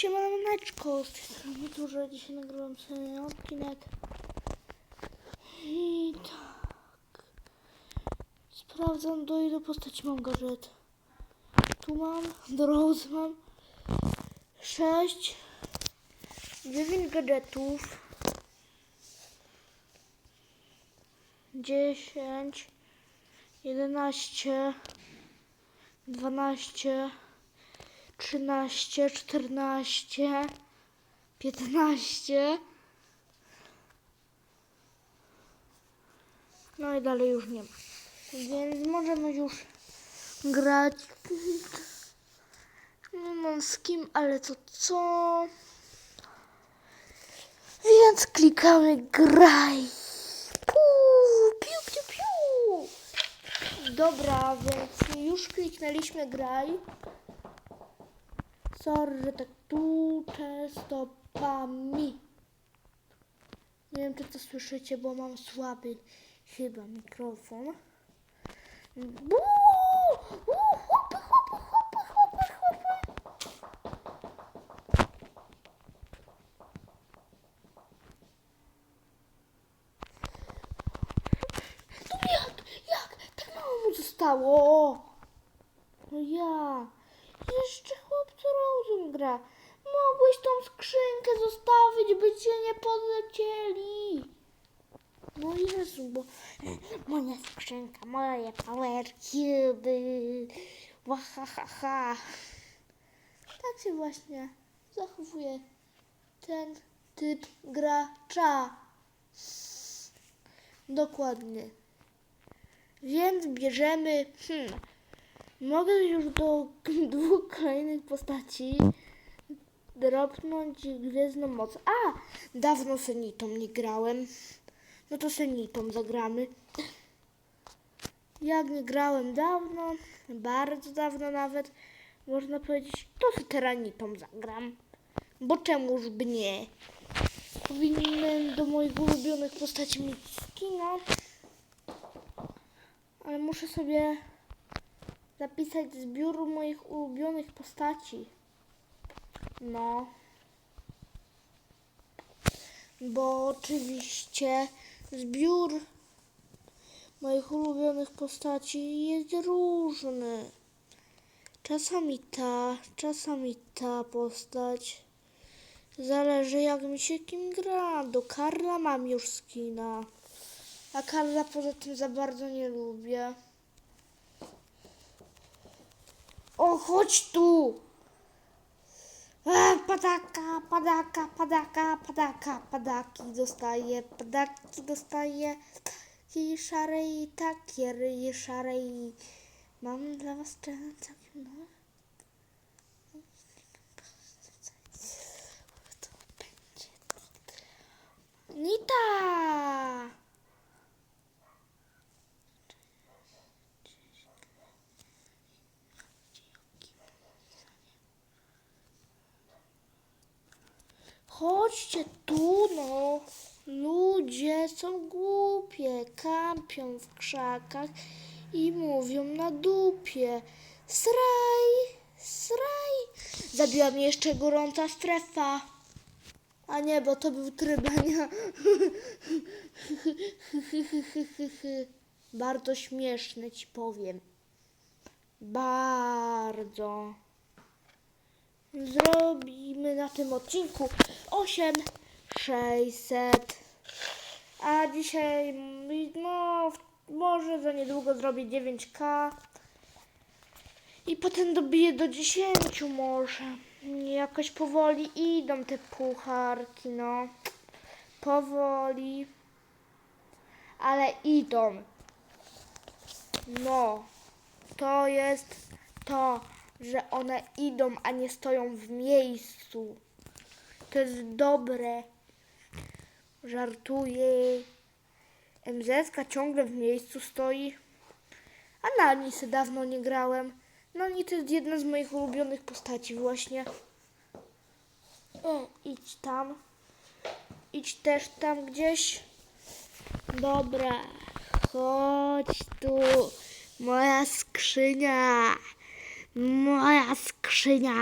Siemaneczko, z tej strony dużo, dzisiaj nagrywam sobie odcinek. I tak. Sprawdzam do ile postaci mam gadżet. Tu mam, do Rose mam 6, 9 gadżetów. 10, 11, 12, 13, 14, 15. No i dalej już nie ma. Więc możemy już grać. Nie mam z kim, ale to co? Więc klikamy graj. Puu, piu, piu, piu. Dobra, więc już kliknęliśmy graj. Sorry, że tak tuczę stopami. Nie wiem, czy to słyszycie, bo mam słaby chyba mikrofon. Buu! U, Hopy, hopy, hopy, hopy, hopy. No jak, jak? Tak mało mu zostało. No ja. Jeszcze chłopcu rozum gra. Mogłeś tą skrzynkę zostawić, by cię nie podlecieli. No Jezu, bo moja skrzynka, moje power cube. Wahahaha. Tak się właśnie zachowuje ten typ gracza. Dokładnie. Więc bierzemy. Hmm, mogę już do dwóch kolejnych postaci dropnąć gwiezdną moc. A! Dawno Senitą nie grałem. No to Senitą zagramy. Jak nie grałem dawno, bardzo dawno nawet, można powiedzieć, to z Teranitą zagram. Bo czemuż by nie? Powinienem do moich ulubionych postaci mieć skina. Ale muszę sobie zapisać zbiór moich ulubionych postaci. No. Bo oczywiście zbiór moich ulubionych postaci jest różny. Czasami ta, czasami ta postać. Zależy jak mi się kim gra. Do Karla mam już skina. A Karla poza tym za bardzo nie lubię. O, chodź tu! E, padaka, padaka, padaka, padaka, padaki dostaję, padaki dostaję. I szare i takie ryje szare i mam dla was całkiem no. Będzie. Nita! Chodźcie tu, no. Ludzie są głupie, kampią w krzakach i mówią na dupie. Sraj, sraj. Zabiła mnie jeszcze gorąca strefa. A nie, bo to był trybania. Bardzo śmieszne ci powiem. Bardzo. Zrobimy na tym odcinku 8 600. A dzisiaj, no, może za niedługo zrobię 9K. I potem dobiję do 10 może. Jakoś powoli idą te pucharki, no. Powoli. Ale idą. No. To jest to, że one idą, a nie stoją w miejscu. To jest dobre. Żartuję. MZK ciągle w miejscu stoi. A na Anisy dawno nie grałem. Na Ani to jest jedna z moich ulubionych postaci właśnie. O, idź tam. Idź też tam gdzieś. Dobra. Chodź tu. Moja skrzynia. Moja skrzynia.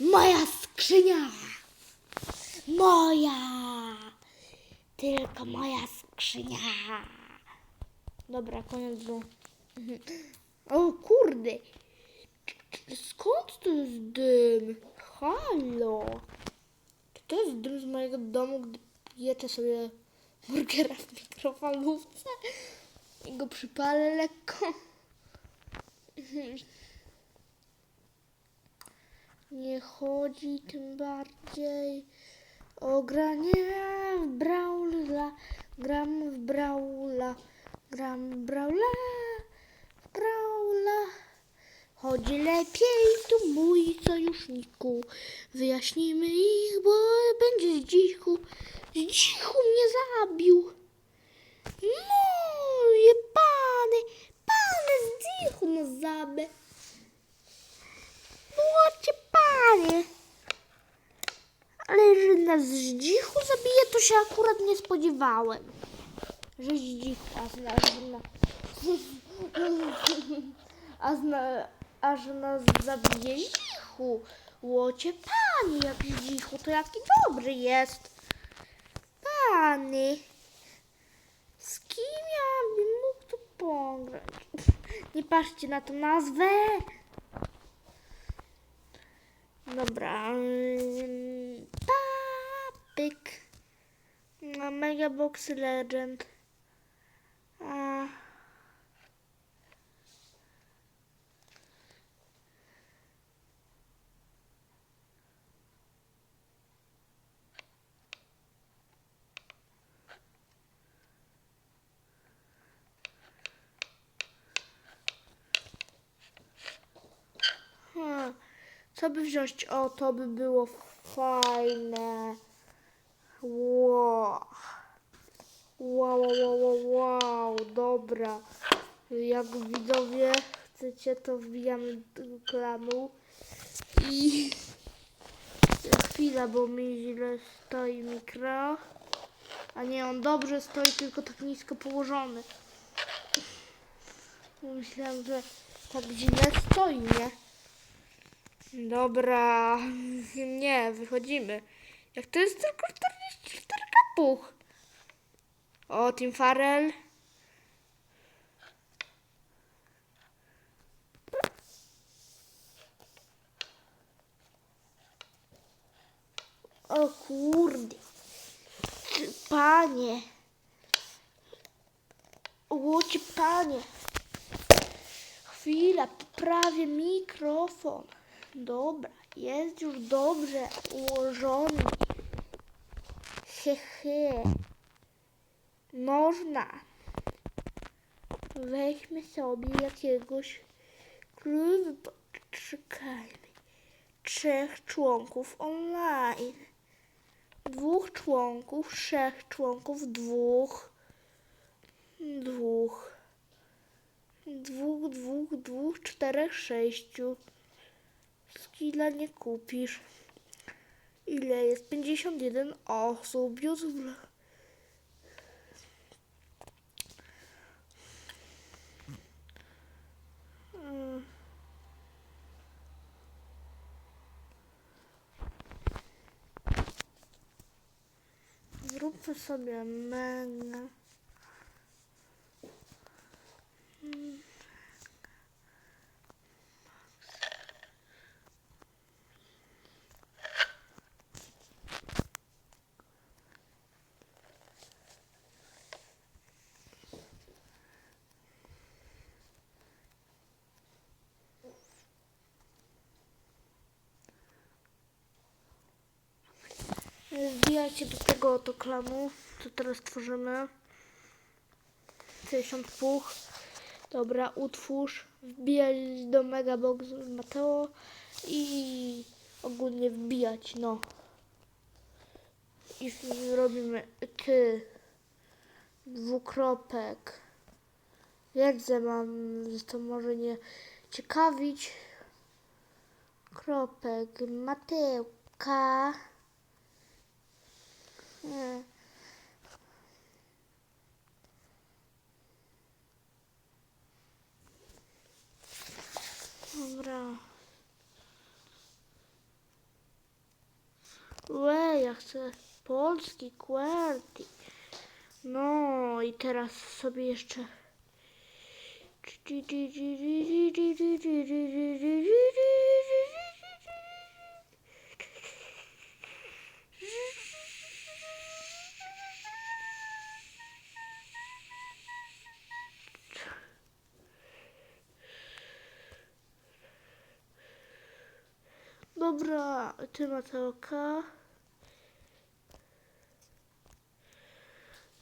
Moja skrzynia! Moja! Tylko moja skrzynia! Dobra, koniec. O kurde! Skąd to jest dym? Halo! To jest dym z mojego domu, gdy pieczę sobie burgera w mikrofalówce i go przypalę lekko? Nie chodzi tym bardziej o granie w Brawla. Gram w Brawla. Gram w Brawla. W Brawla. Chodzi lepiej tu mój sojuszniku. Wyjaśnimy ich, bo będzie z dzichu. Z dzichu mnie zabił. Moje pany, pany z dzichu nas zabił. Młodzie panie. Ale że nas z dzichu zabije, to się akurat nie spodziewałem. Że z dzichu, a zna, a, zna, a że nas zabije z dzichu. Łocie panie, jak z dzichu, to jaki dobry jest. Pany. Z kim ja bym mógł tu pograć? Nie patrzcie na tą nazwę. Dobra. Papyk. No, Mega Box Legend. A. Hmm. Co by wziąć? O, to by było fajne. Wow. Wow, wow, wow, wow, dobra. Jak widzowie chcecie, to wbijamy do klanu. I chwila, bo mi źle stoi mikro. A nie, on dobrze stoi, tylko tak nisko położony. Myślałem, że tak źle stoi, nie? Dobra, nie, wychodzimy. Jak to jest tylko 44 kapuch. O, Tim Farrell. O kurde. Panie. Łocie panie. Chwila, poprawię mikrofon. Dobra, jest już dobrze ułożony. Hehe. Można. Weźmy sobie jakiegoś klubu. Czekajmy. Trzech członków online. Dwóch członków, trzech członków, dwóch. Dwóch. Dwóch, dwóch, dwóch, czterech, sześciu. Skilla nie kupisz. Ile jest? 51 osób. W... Mm. Zróbmy sobie mega. Wbijajcie do tego oto co teraz tworzymy. 50 puch. Dobra, utwórz. Wbijać do Megabox Mateo i ogólnie wbijać, no. I zrobimy ty. Dwukropek. Wiedzę mam, że to może nie ciekawić. Kropek. Mateuka. Nie. Dobra. Łe, ja chcę polski QWERTY. No i teraz sobie jeszcze... Dobra, ty Mateoka.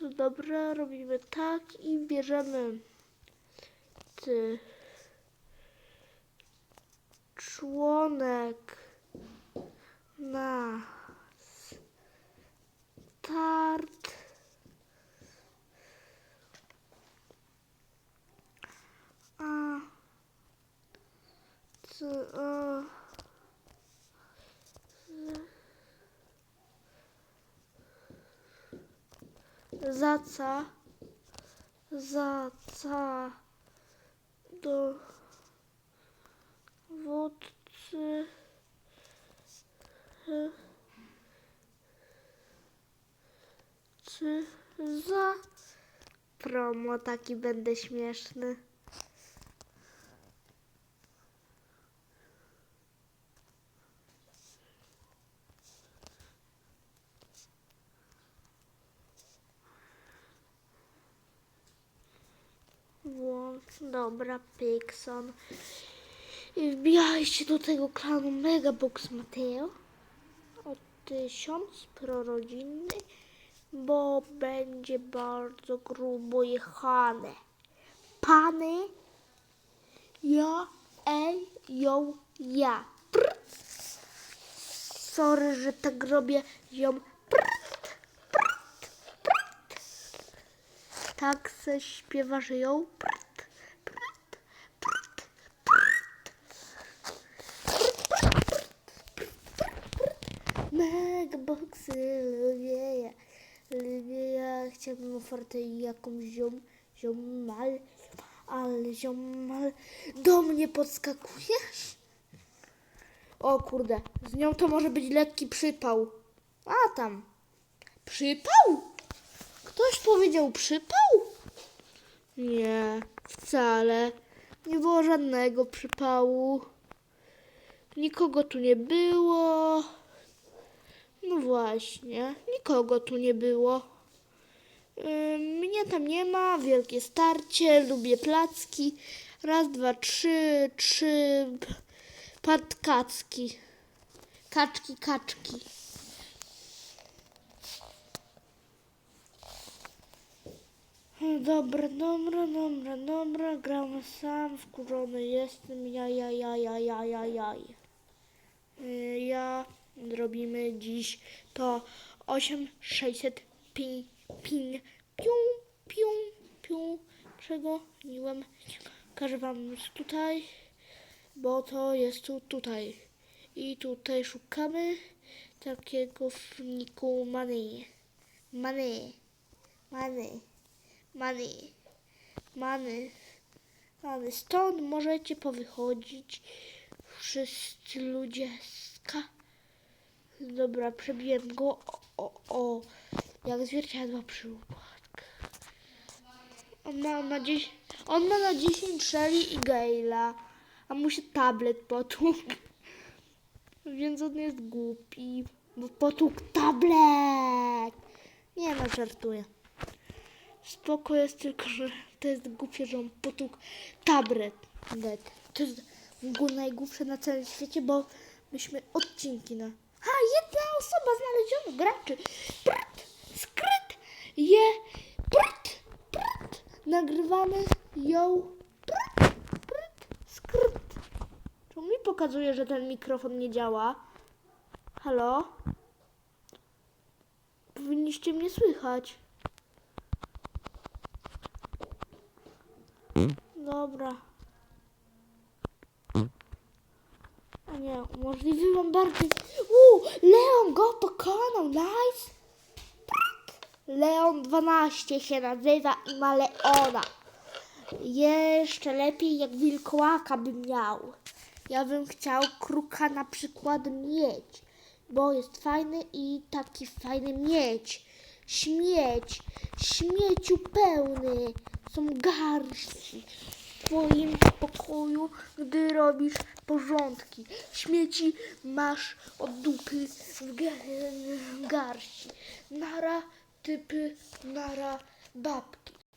No Dobra, robimy tak i bierzemy ty członek na start. A co, a, za co? Za co? Do wódcy czy za promo taki będę śmieszny. Dobra, Pixon. I wbijajcie do tego klanu Megabox Mateo o tysiąc prorodzinny, bo będzie bardzo grubo jechane. Pany, ja, ej, ją, ja. Prr. Sorry, że tak robię ją. Tak se śpiewa, że ją prrt, prrt. Megboxy lubię ja, lubię ja, chciałbym ofertę jakąś ziom, ziomal, ale ziomal do mnie podskakujesz? O kurde, z nią to może być lekki przypał. A tam, przypał? Ktoś powiedział przypał? Nie, wcale. Nie było żadnego przypału. Nikogo tu nie było. No właśnie, nikogo tu nie było. Mnie tam nie ma, wielkie starcie, lubię placki. Raz, dwa, trzy, trzy patkacki. Kaczki, kaczki. Dobra, dobra, dobra, dobra, gramy sam, wkurzony jestem, ja, ja, ja, ja, ja, ja, ja. Y, Ja robimy dziś to 8600 pin, piu, piu, piu, przegoniłem. Każę wam tutaj, bo to jest tu, tutaj. I tutaj szukamy takiego fniku money, money, money, money, money, money. Stąd możecie powychodzić wszyscy ludzie. Dobra, przebiłem go. O, o, o. Jak zwierciadła przy upadkach. On ma na 10, on ma na 10 Shelly i Gale'a, a mu się tablet potłukł. Więc on jest głupi, bo potłukł tablet. Nie no, żartuję. Spoko jest tylko, że to jest głupie, że on potłukł tablet. To jest w ogóle najgłupsze na całym świecie, bo myśmy odcinki na... Ha, jedna osoba znaleziono graczy. Skryt, je, prt, prt. Nagrywamy ją, prt, prt, skryt. Czemu mi pokazuje, że ten mikrofon nie działa? Halo? Powinniście mnie słychać. Dobra. A nie, umożliwiłam bardziej. Uuu, Leon go pokonał, nice. Leon 12 się nazywa i ma Leona. Jeszcze lepiej jak wilkołaka by miał. Ja bym chciał kruka na przykład mieć. bo jest fajny i taki fajny mieć. Śmieć, śmieciu pełny, są garści w twoim pokoju, gdy robisz porządki. Śmieci masz od dupy w ga- garści. Nara typy, nara babki.